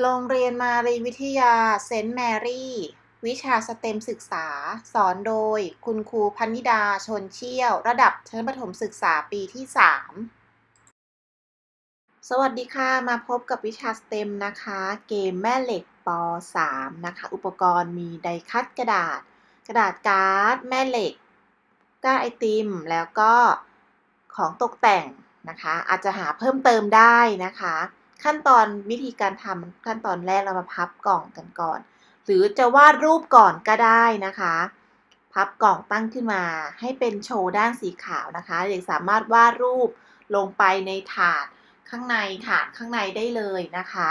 โรงเรียนมารีวิทยาเซนต์แมรี่ วิชาสเต็มศึกษา สอนโดย คุณครูพันนิดาชนเชี่ยว ระดับชั้นประถมศึกษาปีที่ 3 สวัสดีค่ะ มาพบกับวิชาสเต็มนะคะ เกมแม่เหล็กป .3 นะคะ อุปกรณ์มีไดคัตกระดาษ กระดาษการ์ด แม่เหล็กก้าไอติม แล้วก็ของตกแต่งนะคะ อาจจะหาเพิ่มเติมได้นะคะ ขั้นตอนวิธีการทำขั้นตอนแรกเรามาพับกล่องกันก่อน หรือจะวาดรูปก่อนก็ได้นะคะ พับกล่องตั้งขึ้นมา ให้เป็นโชว์ด้านสีขาวนะคะ เด็กสามารถวาดรูปลงไปในถาดข้างในถาดข้างในได้เลยนะคะ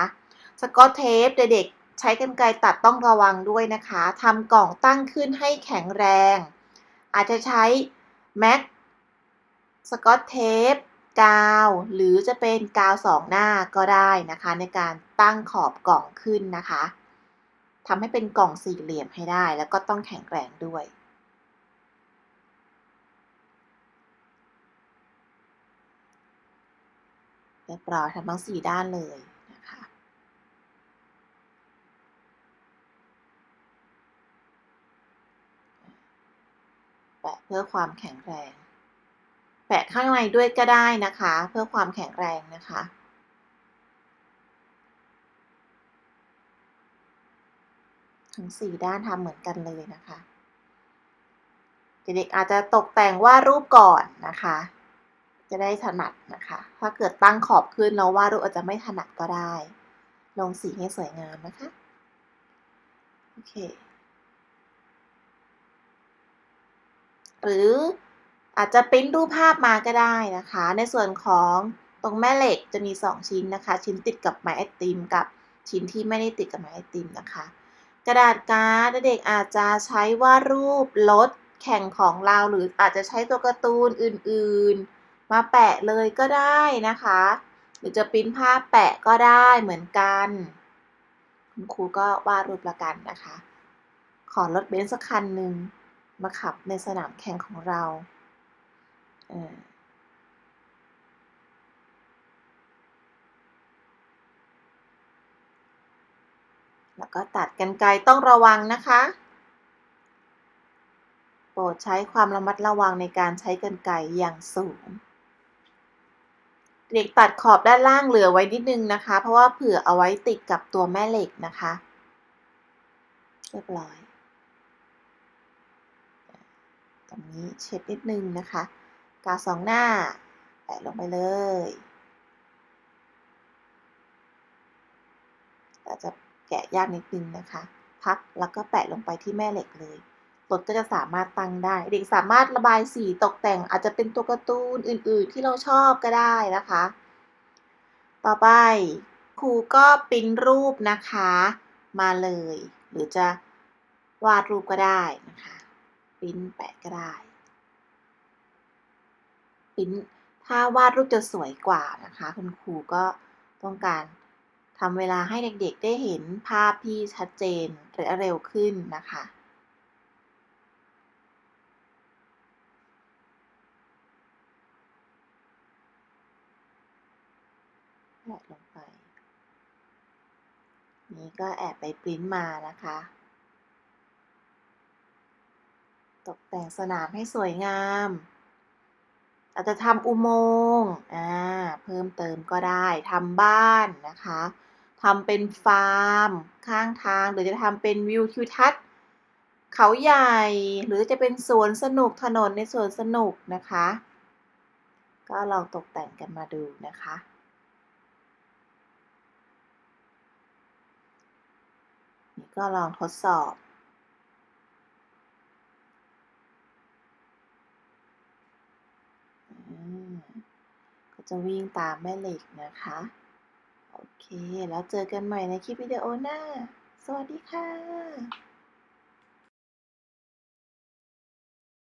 สกอตเทปเด็กๆใช้กรรไกรตัดต้องระวังด้วยนะคะทำกล่องตั้งขึ้นให้แข็งแรง อาจจะใช้แม็กสกอตเทป กาว หรือจะเป็นกาวสองหน้าก็ได้นะคะ ในการตั้งขอบกล่องขึ้นนะคะทำให้เป็นกล่องสี่เหลี่ยมให้ได้ แล้วก็ต้องแข็งแรงด้วย เรียบร้อยทำทั้งสี่ด้านเลยนะคะแปะเพื่อความแข็งแรง แปะข้างในด้วยก็ได้นะคะ เพื่อความแข็งแรงนะคะทั้งสี่ด้านทำเหมือนกันเลยนะคะเด็กๆอาจจะตกแต่งวาดรูปก่อนนะคะ จะได้ถนัดนะคะ ถ้าเกิดตั้งขอบขึ้นแล้ววาดรูปอาจจะไม่ถนัดก็ได้ ลงสีให้สวยงามนะคะโอเค หรือ อาจจะปริ้นรูปภาพมาก็ได้นะคะ ในส่วนของตรงแม่เหล็กจะมี 2 ชิ้นนะคะ ชิ้นติดกับไม้ไอติมกับชิ้นที่ไม่ได้ติดกับไม้ไอติมนะคะ กระดาษการ์ดเด็กอาจจะใช้วาดรูปรถแข่งของเราหรืออาจจะใช้ตัวการ์ตูนอื่นๆ มาแปะเลยก็ได้นะคะ หรือจะปริ้นภาพแปะก็ได้เหมือนกันคุณครูก็วาดรูปละกันนะคะ ขอรถเบนซ์สักคันหนึ่งมาขับในสนามแข่งของเรา แล้วก็ตัดกันไกลต้องระวังนะคะ โปรดใช้ความระมัดระวังในการใช้กันไกลอย่างสูง เด็กตัดขอบด้านล่างเหลือไว้นิดนึงนะคะ เพราะว่าเผื่อเอาไว้ติดกับตัวแม่เหล็กนะคะ เรียบร้อย ตรงนี้เช็ดนิดนึงนะคะ กาวสองหน้าแปะลงไปเลยอาจจะแกะยากนิดนึงนะคะ พักแล้วก็แปะลงไปที่แม่เหล็กเลยรถก็จะสามารถตั้งได้ เด็กสามารถระบายสีตกแต่งอาจจะเป็นตัวการ์ตูนอื่นๆ ที่เราชอบก็ได้นะคะ ต่อไปครูก็ปริ้นรูปนะคะ มาเลย หรือจะวาดรูปก็ได้นะคะปริ้นแปะก็ได้ ปิ้นถ้าวาดรูปจะสวยกว่านะคะ คุณครูก็ต้องการทำเวลาให้เด็กๆ ได้เห็นภาพที่ชัดเจนและเร็วขึ้นนะคะแปะลงไป นี่ก็แอบไปปริ้นมานะคะ ตกแต่งสนามให้สวยงาม อาจจะทำอุโมงค์อ่าเพิ่มเติมก็ได้ทำบ้านนะคะทำเป็นฟาร์ม ข้างทาง หรือจะทำเป็นวิวทิวทัศน์ เขาใหญ่ หรือจะเป็นสวนสนุกถนนในสวนสนุกนะคะ ก็ลองตกแต่งกันมาดูนะคะ นี่ก็ลองทดสอบ ก็ จะวิ่งตามแม่เหล็กนะคะ โอเค แล้วเจอกันใหม่ในคลิปวิดีโอหน้า สวัสดีค่ะ